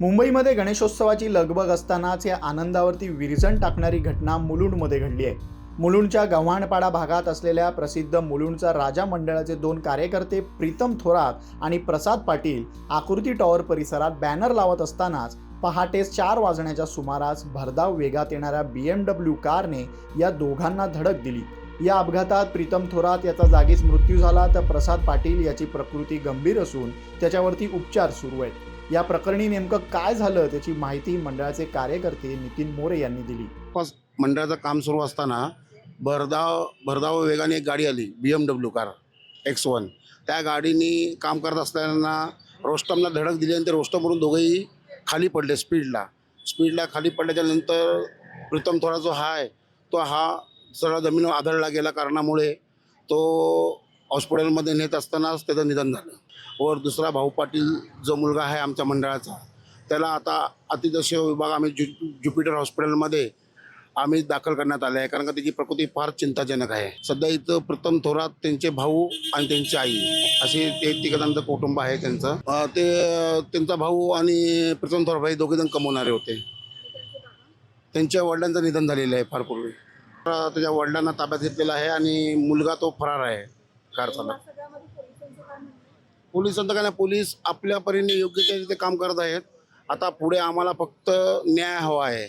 मुंबईमध्ये गणेशोत्सवाची लगबग असतानाच या आनंदावरती विरजण टाकणारी घटना मुलुंडमध्ये घडली आहे. मुलुंडच्या गव्हाणपाडा भागात असलेल्या प्रसिद्ध मुलुंडचा राजा मंडळाचे दोन कार्यकर्ते प्रीतम थोरात आणि प्रसाद पाटील आकृती टॉवर परिसरात बॅनर लावत असतानाच पहाटे चार वाजण्याच्या सुमारास भरधाव वेगात येणाऱ्या बी एम डब्ल्यू कारने या दोघांना धडक दिली. या अपघातात प्रीतम थोरात याचा जागीच मृत्यू झाला तर प्रसाद पाटील याची प्रकृती गंभीर असून त्याच्यावरती उपचार सुरू आहेत. या प्रकरणी नेमकं काय झालं त्याची माहिती मंडळाचे कार्यकर्ते नितीन मोरे यांनी दिली. आसपास मंडळाचं काम सुरू असताना भरधाव भरधाव वेगाने एक गाडी आली B M W car X one त्या गाडीनी काम करत असताना रोस्टमला धडक दिली आणि ते रोस्टमवरून दोघेही खाली पडले स्पीडला. स्पीडला खाली पडल्याच्या नंतर प्रीतम थोडा जो हाय तो हा सरळ जमिनीवर आदळला गेला कारणामुळे. तो हॉस्पिटलमध्ये नेत असतानाच त्याचं निधन झालं. वर दुसरा भाऊ पाटील जो मुलगा आहे आमच्या मंडळाचा त्याला आता अतिदश विभाग आम्ही ज्यु ज्युपिटर हॉस्पिटलमध्ये आम्ही दाखल करण्यात आले आहे. कारण का त्याची प्रकृती फार चिंताजनक आहे. सध्या इथं प्रथम थोरात त्यांचे भाऊ आणि त्यांची आई असे ते तिघांचं कुटुंब आहे त्यांचं. ते त्यांचा भाऊ आणि प्रथम थोरात भाई दोघेजण कमवणारे होते. त्यांच्या वडिलांचं निधन झालेलं आहे फार पूर्वी. त्याच्या वडिलांना ताब्यात घेतलेला आहे आणि मुलगा तो फरार आहे. कार चालक. पोलिसांचं काय नाही पोलीस आपल्या परीने योग्य रीती काम करत आहेत. आता पुढे आम्हाला फक्त न्याय हवा आहे.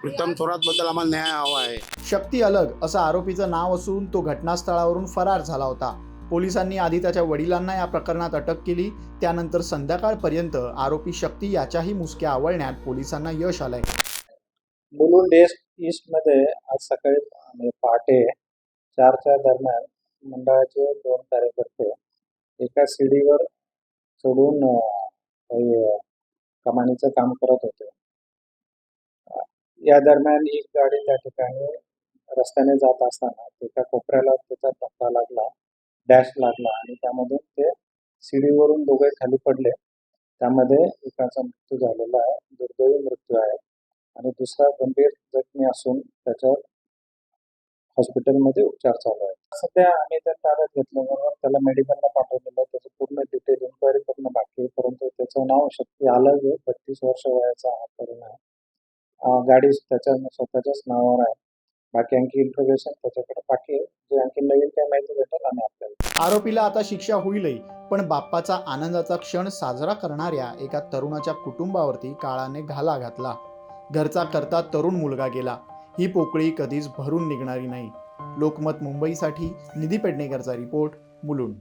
प्रीतम थोरातबद्दल आम्हाला न्याय हवा आहे. शक्ती अलग असं आरोपीचं नाव असून तो घटनास्थळावरून फरार झाला होता. पोलिसांनी आधी त्याच्या वडिलांना या प्रकरणात अटक केली. त्यानंतर संध्याकाळपर्यंत आरोपी शक्ती याच्याही मुसक्या आवळण्यात पोलिसांना यश आलंय. मुलुंड ईस्ट ईस्टमध्ये आज सकाळी पहाटे चारच्या दरम्यान मंडळाचे दोन कार्यकर्ते एका शिडीवर चढून काही कमानीचं काम करत होते. या दरम्यान एक गाडी त्या ठिकाणी रस्त्याने जात असताना एका कोपऱ्याला त्याचा धक्का लागला डॅश लागला आणि त्यामधून ते सीडीवरून दोघे खाली पडले. त्यामध्ये एकाचा मृत्यू झालेला आहे दुर्दैवी मृत्यू आहे आणि दुसरा गंभीर जखमी असून त्याच्यावर हॉस्पिटलमध्ये उपचार चालू आहेत. सध्या आम्ही त्या ताब्यात घेतल्याबरोबर त्याला मेडिकलला पाठवलेलं आहे. त्याचं पूर्ण डिटेल इन्क्वायरी करणं बाकी आहे. परंतु त्याचं नाव शक्ती आहे. बत्तीस वर्ष वयाचा हा तरुण आहे. गाडी त्याच्या स्वतःच्याच नावावर आहे. बाकी आणखी इन्फॉर्मेशन त्याच्याकडे बाकी आहे. जे आणखी नवीन काही माहिती भेटेल आणि आपल्याला आरोपीला आता शिक्षा होईलही पण बाप्पाचा आनंदाचा क्षण साजरा करणाऱ्या एका तरुणाच्या कुटुंबावरती काळाने घाला घातला. घरचा करता तरुण मुलगा गेला. ही पोकळी कधीच भरून निघणारी नाही. लोकमत मुंबईसाठी निधी पेडणेकरचा रिपोर्ट मुलुंड